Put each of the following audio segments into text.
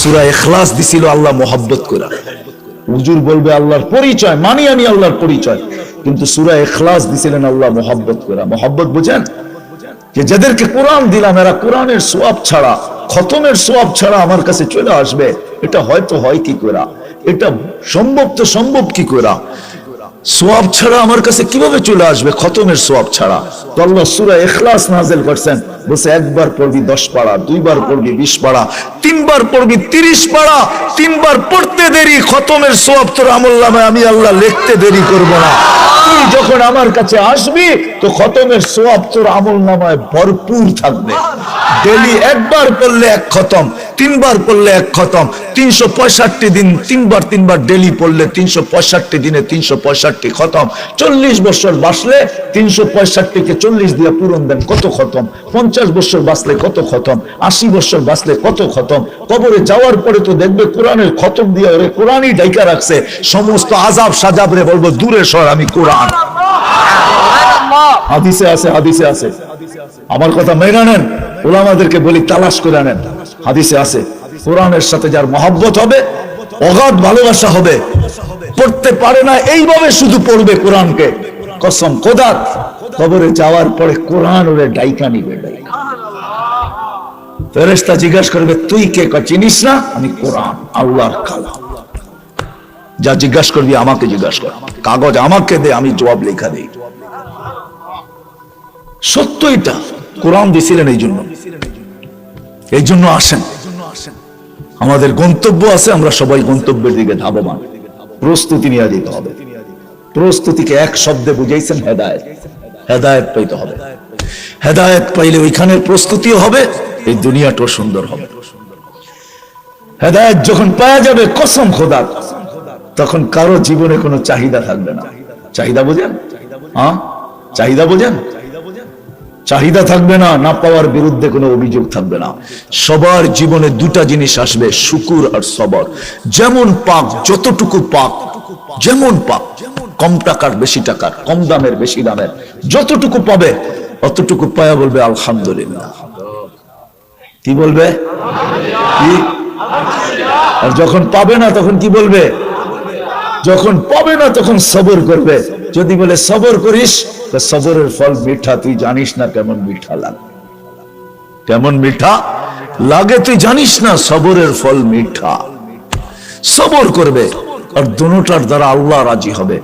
সুরা এখলাস দিছিল আল্লাহ মোহাব্বত করা হুজুর বলবে আল্লাহর পরিচয় মানি আমি আল্লাহর পরিচয়। কিন্তু সুরা এখলাস দিছিলেন আল্লাহ মোহাব্বত করা মোহাব্বত বুঝেন? যে যাদেরকে কোরআন দিলাম, এরা কোরআনের সোয়াব ছাড়া, খতমের সোয়াব ছাড়া আমার কাছে চলে আসবে। এটা হয়তো হয় কি করা এটা সম্ভব তো সম্ভব কি করা সোয়াব ছাড়া আমার কাছে কীভাবে চলে আসবে? খতমের সোয়াব ছাড়া। তো আল্লাহ সুরা এখলাস নাজেল করছেন। বলছে, একবার পড়বি দশ পাড়া, দুইবার পড়বি বিশ পাড়া, তিনবার পড়বি তিরিশ পাড়া, তিনবার পড়তে দেরি, খতমের সোয়াব তোর আমল নামায় আমি আল্লাহ লিখতে দেরি করব না। তুই যখন আমার কাছে আসবি, তো খতমের সোয়াব তোর আমল নামায় ভরপুর থাকবে। ডেলি একবার পড়লে এক খতম, তিনবার পড়লে এক খতম কবরে যাওয়ার পরে তো দেখবে কোরআনের খতম দিয়ে কোরআনই ডাইকা রাখছে। সমস্ত আজাব সাজাব রে বলব, দূরে সর আমি কোরআন। হাদিসে আছে হাদিসে আছে। আমার কথা মেনে নেন, ওলামাদেরকে বলি, তালাশ করে নেন। হাদিসে আছে। কোরআনের সাথে যার মহব্বত হবে, অগাধ ভালোবাসা হবে, পড়তে পারে না, এইভাবে শুধু পড়বে কোরআনকে। কসম কোদাত কবরে যাওয়ার পরে কোরআন ওরে ডাইকা নিবে। ফেরেস্তা জিজ্ঞাসা করবে, তুই কে? চিনিস না? আমি কোরআন, আল্লাহর কালাম। যা জিজ্ঞাসা করবি, আমাকে জিজ্ঞাসা কর। কাগজ আমাকে দে, আমি জবাব লেখা দেই। সত্য এটা কোরআন দিছিলেন এই জন্য এই জন্য আসেন। আমাদের গন্তব্য আছে, আমরা সবাই গন্তব্যের দিকে ধাবমান। প্রস্তুতি নিয়ে দিতে হবে। প্রস্তুতিকে এক শব্দে বুঝাইছেন হেদায়ত। হেদায়ত পাইতে হবে। হেদায়ত পাইলে ওইখানের প্রস্তুতিও হবে, এই দুনিয়াটাও সুন্দর হবে। হেদায়ত যখন পাওয়া যাবে, কসম খোদা, তখন কারও জীবনে কোনো চাহিদা থাকবে না। চাহিদা বোঝেন? হ্যাঁ? চাহিদা বোঝেন? চাহিদা থাকবে না না পাওয়ার বিরুদ্ধে কোনো অভিযোগ থাকবে না। সবার জীবনে দুটা জিনিস আসবে, শুকুর আর সবর। যেমন পাক, যতটুকু পাক, যেমন পাক, কম টাকার বেশি টাকার, কম দামের বেশি দামের, যতটুকু পাবে, অতটুকু পায়া বলবে, আলহামদুলিল্লাহ। কি বলবে? কি? আর যখন পাবে না, তখন কি বলবে? যখন পাবে না, তখন সবর করবে। যদি বলে, সবর করিস, তো সবরের ফল মিঠা, তুই জানিস না কেমন মিঠা লাগে। কেমন মিঠা লাগে, তুই জানিস না, সবরের ফল মিঠা। সবর করবে, আর দুটার দ্বারা আল্লাহ রাজি হবে।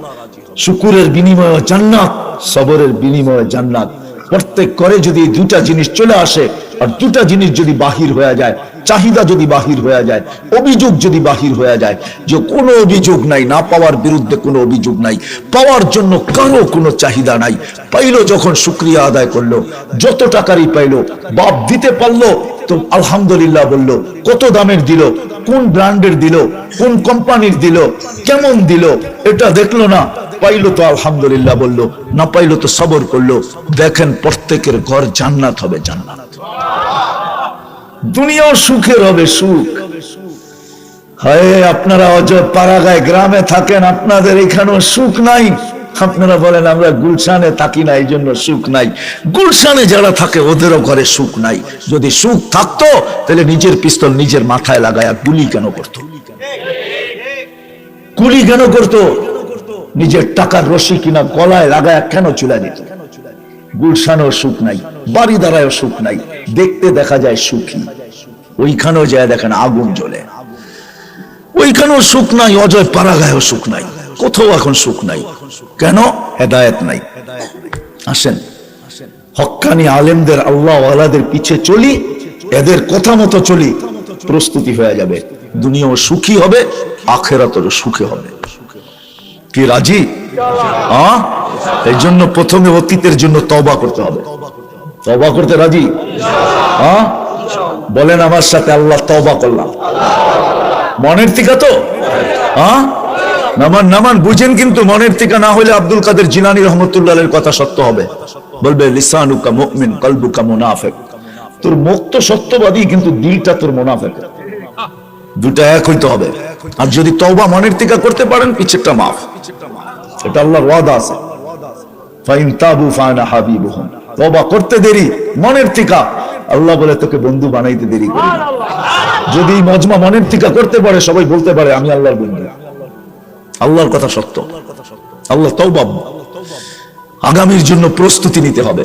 শুকুরের বিনিময়ে জান্নাত, সবরের বিনিময়ে জান্নাত। প্রত্যেক করে যদি দুটা জিনিস চলে আসে, আর দুটা জিনিস যদি বাহির হয়ে যায় চাহিদা যদি বাহির হয়ে যায়, অভিযোগ যদি বাহির হয়ে যায় যে কোনো অভিযোগ নাই, না পাওয়ার বিরুদ্ধে কোনো অভিযোগ নাই, পাওয়ার জন্য কারও কোনো চাহিদা নাই। পাইলো যখন শুক্রিয়া আদায় করল, যত টাকারই পাইলো, বাপ দিতে পারল, তো আলহামদুলিল্লাহ বলল, কত দামের দিল, কোন ব্র্যান্ডের দিল, কোন কোম্পানির দিল, কেমন দিল, এটা দেখল না, পাইলো তো আলহামদুলিল্লাহ বলল, না পাইলো তো সবর করল। দেখেন প্রত্যেকের ঘর জান্নাত হবে জান্নাত। দুনিয়াও সুখের হবে সুখ। হয়, আপনারা অজয় পাড়াগায় গ্রামে থাকেন, আপনাদের এখানেও সুখ নাই। আপনারা বলেন, আমরা গুলশানে থাকি না, এই জন্য সুখ নাই। গুলশানে যারা থাকে, ওদেরও ঘরে সুখ নাই। যদি সুখ থাকতো, তাহলে নিজের পিস্তল নিজের মাথায় লাগায় গুলি কেন করতো? গুলি কেন করতো? নিজের টাকার রশি কিনা গলায় লাগায় কেন চুলা দিত? গুলশানেও সুখ নাই, বাড়ি দ্বারাও সুখ নাই। দেখতে দেখা যায় সুখী। ওইখানেও যায় দেখেন আগুন জ্বলে। ওইখানেও সুখ নাই, অজয় পাড়াগায়ও সুখ নাই, কোথাও এখন সুখ নাই। কেন? হেদায়েত নাই। আসেন। হক্কানি আলেমদের, আল্লাহ আলাদের পিছে চলি, এদের কথা মতো চলি, প্রস্তুতি হয়ে যাবে। দুনিয়াও সুখী হবে, আখেরাতেরও সুখে হবে। কি রাজি? হ্যাঁ এই জন্য প্রথমে অতীতের জন্য তবা করতে হবে। তবা করতে রাজি? হ্যাঁ? বলেন আমার সাথে আল্লাহ তবা করলাম। মনের টিকা তো? হ্যাঁ? নামান নামান, বুঝেন কিন্তু মনের টিকা না হলে আব্দুল কাদের জিলানি রহমতুল্লাহের কথা সত্য হবে। বলবে, লিসানুকা মুমিন, কলবুকা মুনাফেক। তোর মুখ তো সত্যবাদী, কিন্তু দিলটা তোর মুনাফেক। দুটা এক হইতে হবে। আর যদি তওবা মনের টিকা করতে পারেন, পিছেরটা মাফ। এটা আল্লাহর ওয়াদা আছে। ফাইন তাবু ফানা হাবিবুহুম। তওবা করতে দেরি মনের টিকা। আল্লাহ বলে তোকে বন্ধু বানাইতে দেরি করি যদি মজমা মনের থেকে করতে পারে সবাই বলতে পারে আমি আল্লাহর বন্ধু। আল্লাহর কথা সত্য। আল্লাহ তওবা আগামীর জন্য প্রস্তুতি নিতে হবে।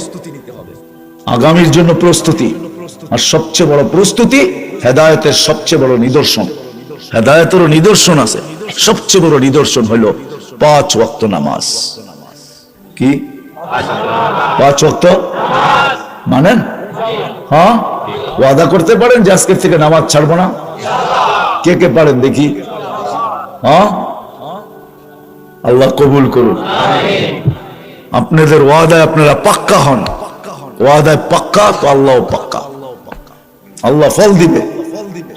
আগামীর জন্য প্রস্তুতি। আর সবচেয়ে বড় প্রস্তুতি হেদায়তের সবচেয়ে বড় নিদর্শন। হেদায়তেরও নিদর্শন আছে। সবচেয়ে বড় নিদর্শন হলো পাঁচ ওয়াক্ত নামাজ। কি? পাঁচ মানেন? হ্যাঁ? ওয়াদা করতে পারেন যে আজকের থেকে নামাজ ছাড়বো না। কে কে পারেন দেখি। হ্যাঁ? আল্লাহ কবুল করুন। আপনাদের ওয়াদায় আপনারা পাক্কা হন। ওয়াদায় পাক্কা, তো আল্লাহ পাক্কা। আল্লাহ ফল দিবে।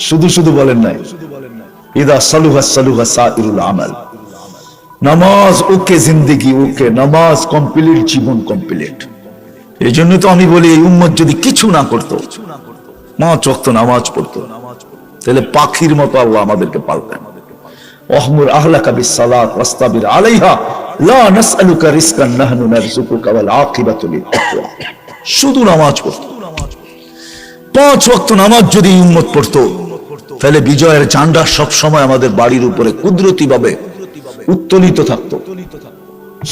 শুধু শুধু বলেন নাই। ইদা সালুহা সালুহা সাইরুল আমাল। নামাজ ওকে জিন্দেগি ওকে নামাজ কমপ্লিট জীবন কমপ্লিট এই জন্য তো আমি বলি, এই উম্মত যদি কিছু না করতো, পাঁচ ওয়াক্ত নামাজ পড়তো, তাহলে পাখির মতো আল্লাহ আমাদেরকে পালতেন। ওহমুর আহলাকা বিসসালাত ওয়াস্তাবির আলাইহা, লা নাসআলুকা রিজকান নাহনু নারযুকুকা ওয়াল আকিবাতু লিত-তাকওয়া। শুধু নামাজ পড়তো। পাঁচ ওয়াক্ত নামাজ যদি উম্মত পড়তো, তাহলে বিজয়ের ঝান্ডা সব সময় আমাদের বাড়ির উপরে কুদরতি ভাবে উত্তোলিত থাকতো।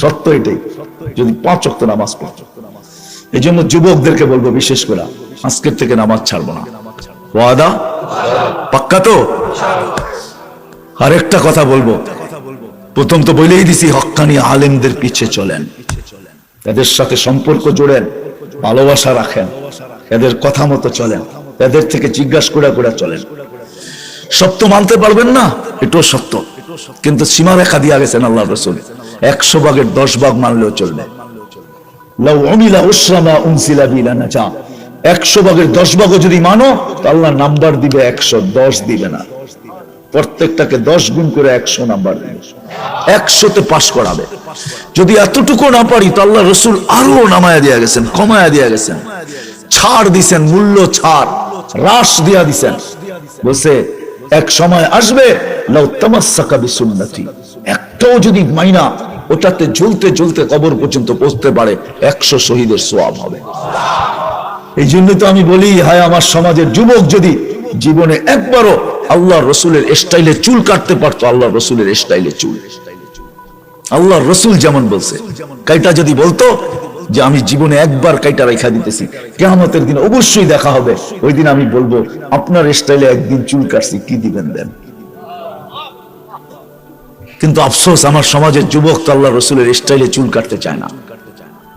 সত্য এটাই, যদি পাঁচ ওয়াক্ত নামাজ পড়তো এই জন্য যুবকদেরকে বলব বিশেষ করে, আজকের থেকে নামাজ ছাড়বো না। ওয়াদা? পাক্কা তো? আরেকটা কথা বলব। প্রথম তো বলেই দিছি হক্কানি আলেমদের পিছে চলেন। এদের সাথে সম্পর্ক জোড়েন, ভালোবাসা রাখেন, এদের কথা মতো চলেন, এদের থেকে জিজ্ঞাসা করে করে চলেন। সত্য মানতে পারবেন না? এটাও সত্য। কিন্তু সীমারেখা দিয়া গেছেন আল্লাহ রসুল। একশো ভাগের দশ ভাগ মানলেও চলবে। একশো ভাগের দশ ভাগও যদি মানো আল্লাহ নাম্বার দিবে একশো দশ দিবে না। প্রত্যেকটাকে দশ গুণ করে একশো নাম্বার দিবে। একশোতে পাশ করাবে। যদি এতটুকু না পারি, তো আল্লাহ রসুল আরও নামায়া দিয়া গেছেন, কমায়া দিয়া গেছেন। ছাড় দিছেন, মূল্য ছাড়। হ্রাস দিয়া দিছেন। বলছে এক সময় আসবে একটাও যদি মাইনা, ওটাতে জ্বলতে জ্বলতে কবর পর্যন্ত পৌঁছতে পারে, একশো শহীদের সোয়াব হবে। এই জন্য তো আমি বলি, হায় আমার সমাজের যুবক যদি জীবনে একবারও আল্লাহ রসুলের স্টাইলে চুল কাটতে পারতো আল্লাহ রসুলের স্টাইলে চুল। আল্লাহ রসুল যেমন বলছে, কাইটা যদি বলতো যে আমি জীবনে একবার কাইটা রেখা দিতেছি। কেমতের দিন অবশ্যই দেখা হবে। ওই দিন আমি বলব, আপনার স্টাইলে একদিন চুল কাটছি, কি দিবেন দেন? কিন্তু আফসোস, আমার সমাজের যুবক তো আল্লাহ রসুলের স্টাইলে চুল কাটতে চায় না।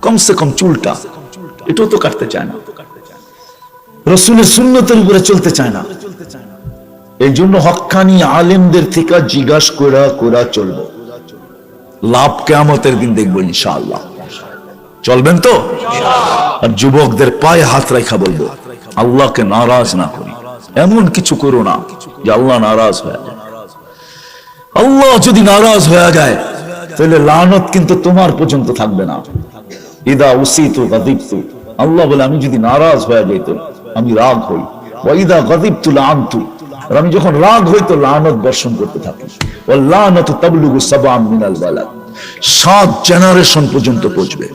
কমসে কম চুলটা, এটাও তো কাটতে চায় না। রসুলের সুন্নতের উপরে চলতে চায় না। এই জন্য হক্কানি আলেমদের থেকে জিজ্ঞাস করা করা চলবো। লাভ কেমতের দিন দেখব ইনশাআল্লাহ। চলবেন তো? আর যুবকদের পায়ে হাত রেখা বলব, আল্লাহকে নারাজ না করি। এমন কিছু করো না যে আল্লাহ নারাজ হয়ে যায়। আল্লাহ যদি নারাজ হয়ে যায়, তাহলে লানত কিন্তু তোমার পর্যন্ত থাকবে না। ইদা উসিত গাদিবতু, আল্লাহ বলে, আমি যদি নারাজ হয়ে যাইত আমি রাগ হই। ওয়াইদা গাদিবতু লানতু, আর আমি যখন রাগ হই তো লানত বর্ষণ করতে থাকি। ও লানত তাবলুগু সাবাম মিনাল বালাদ, সাত জেনারেশন পর্যন্ত পৌঁছবে।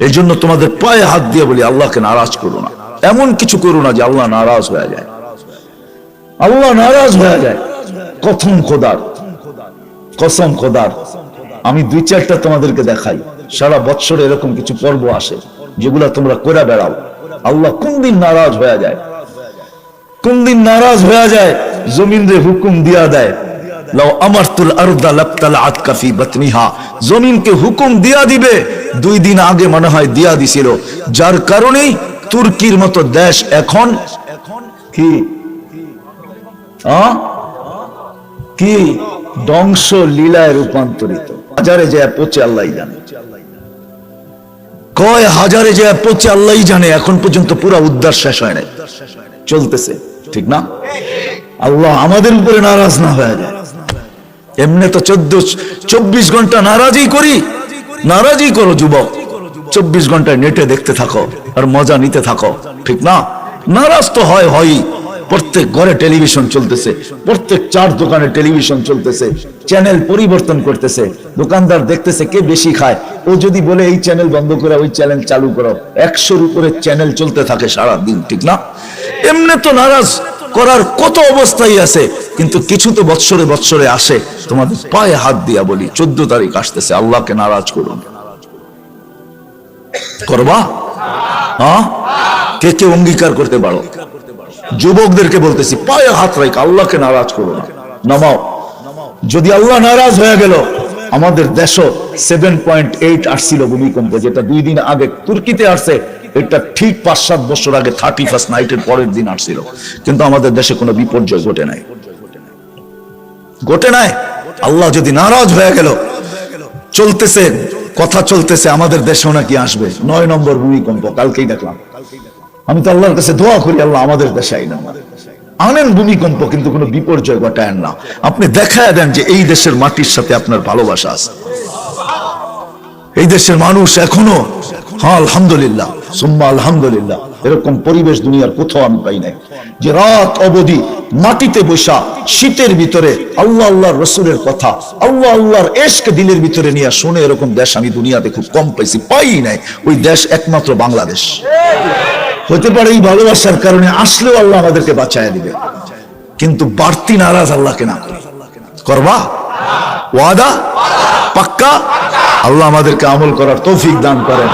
এই জন্য তোমাদের পায়ে হাত দিয়ে বলি, আল্লাহকে নারাজ করো না। এমন কিছু করো না যে আল্লাহ নারাজ হয়ে যায়। আল্লাহ নারাজ হয়ে যায়। কথম খোদার, কসম খোদার। আমি দুই চারটা তোমাদেরকে দেখাই। সারা বৎসরে এরকম কিছু পর্ব আসে, যেগুলা তোমরা করে বেড়াও। আল্লাহ কোন দিন নারাজ হয়ে যায়? কোন দিন নারাজ হয়ে যায়? জমিন হুকুম দিয়া দেয়। লীলায় রূপান্তরিত। হাজারে যে পচে আল্লাহ জানে। কয় হাজারে যে পচে আল্লাহ জানে, এখন পর্যন্ত পুরা উদ্ধার শেষ হয় নাই। চলতেছে, ঠিক না? আল্লাহ আমাদের উপরে নারাজ না হয়ে যায়। এমনি তো চোদ্দ, চব্বিশ ঘণ্টা নারাজই করি। নারাজই করো যুবক। চব্বিশ ঘন্টায় নেটে দেখতে থাকো আর মজা নিতে থাকো, ঠিক না? নারাজ তো হয়, হয়ই। প্রত্যেক ঘরে টেলিভিশন চলতেছে, প্রত্যেক চার দোকানে টেলিভিশন চলতেছে, চ্যানেল পরিবর্তন করতেছে, দোকানদার দেখতেছে কে বেশি খায়। ও যদি বলে এই চ্যানেল বন্ধ করে, ওই চ্যানেল চালু করো। একশোর উপরে চ্যানেল চলতে থাকে সারা দিন ঠিক না? এমনি তো নারাজ। করার কত অবস্থাই আছে, কিন্তু কিছু তো বৎসরে বৎসরে আসে। তোমাদের পায়ে হাত দিয়া বলি, চোদ্দ তারিখ আসতেছে, আল্লাহকে নারাজ করুন। করবা? হ্যাঁ কে কে অঙ্গীকার করতে পারো? যুবকদেরকে বলতেছি, পায়ে হাত রাখ আল্লাহকে নারাজ করো না। নামাও। যদি আল্লাহ নারাজ হয়ে গেল, আমাদের দেশ সেভেন পয়েন্ট এইট আসছিল ভূমিকম্প, যেটা দুই দিন আগে তুর্কিতে আসছে। এটা ঠিক পাঁচ সাত বছর আগে থার্টি ফার্স্ট নাইটের পরের দিন আসছিল। কিন্তু আমাদের দেশে কোনো বিপর্যয় ঘটে নাই। ঘটে নাই? আল্লাহ যদি নারাজ হয়ে গেল, চলতেছে, কথা চলতেছে, আমাদের দেশেও নাকি আসবে। নয় নম্বর ভূমিকম্প, কালকেই দেখলাম। আমি তো আল্লাহর কাছে দোয়া করি, আল্লাহ আমাদের দেশে আইন আনেন ভূমিকম্প, কিন্তু কোনো বিপর্যয় ঘটায় না। আপনি দেখায় দেন যে এই দেশের মাটির সাথে আপনার ভালোবাসা আছে। এই দেশের মানুষ এখনও হ্যাঁ আলহামদুলিল্লাহ, সুম্মা আলহামদুলিল্লাহ, এরকম পরিবেশ দুনিয়ার কোথাও আমি পাই নাই। যে রাত অবধি মাটিতে বসা শীতের ভিতরে আল্লাহ আল্লাহর রসুলের কথা, আল্লাহ আল্লাহর এশক দিলের ভিতরে নিয়ে শুনে এরকম দেশ আমি দুনিয়াতে খুব কম পাইছি, পাই নাই। ওই দেশ একমাত্র বাংলাদেশ। হতে পারে এই ভালোবাসার কারণে আসলেও আল্লাহ আমাদেরকে বাঁচায় দিবে। কিন্তু বাড়তি নারাজ আল্লাহকে না করবা? ওয়াদা? পাক্কা? আল্লাহ আমাদেরকে আমল করার তৌফিক দান করেন।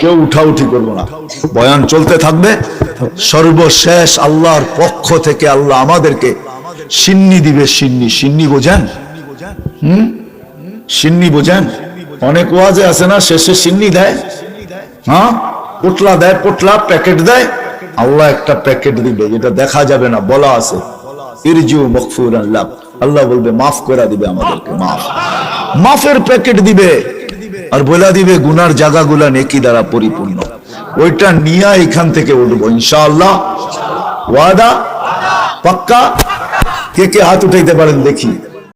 কেউ উঠাউঠি করব না। বয়ান চলতে থাকবে। সর্বশেষ আল্লাহর পক্ষ থেকে আল্লাহ আমাদেরকে সিন্নি দিবে, সিন্নি। সিন্নি বোঝেন? হম? সিন্নি বোঝেন? অনেক ওয়াজে আছে না, শেষে সিন্নি দেয়। হ্যাঁ? পোটলা দেয়, পোটলা, প্যাকেট দেয়। আল্লাহ একটা প্যাকেট দিবে যেটা দেখা যাবে না, বলা আছে। মকফুর আল্লাহ আল্লাহ বলবে, মাফ করে দিবে আমাদেরকে, মাফ। মাফের প্যাকেট দিবে। আর বলে দিবে, গুনার জায়গাগুলা নেকি দ্বারা পরিপূর্ণ। ওইটা নিয়ে এখান থেকে উঠবো, ইনশাআল্লাহ। ওয়াদা? পাক্কা? কে কে হাত উঠাইতে পারেন দেখি।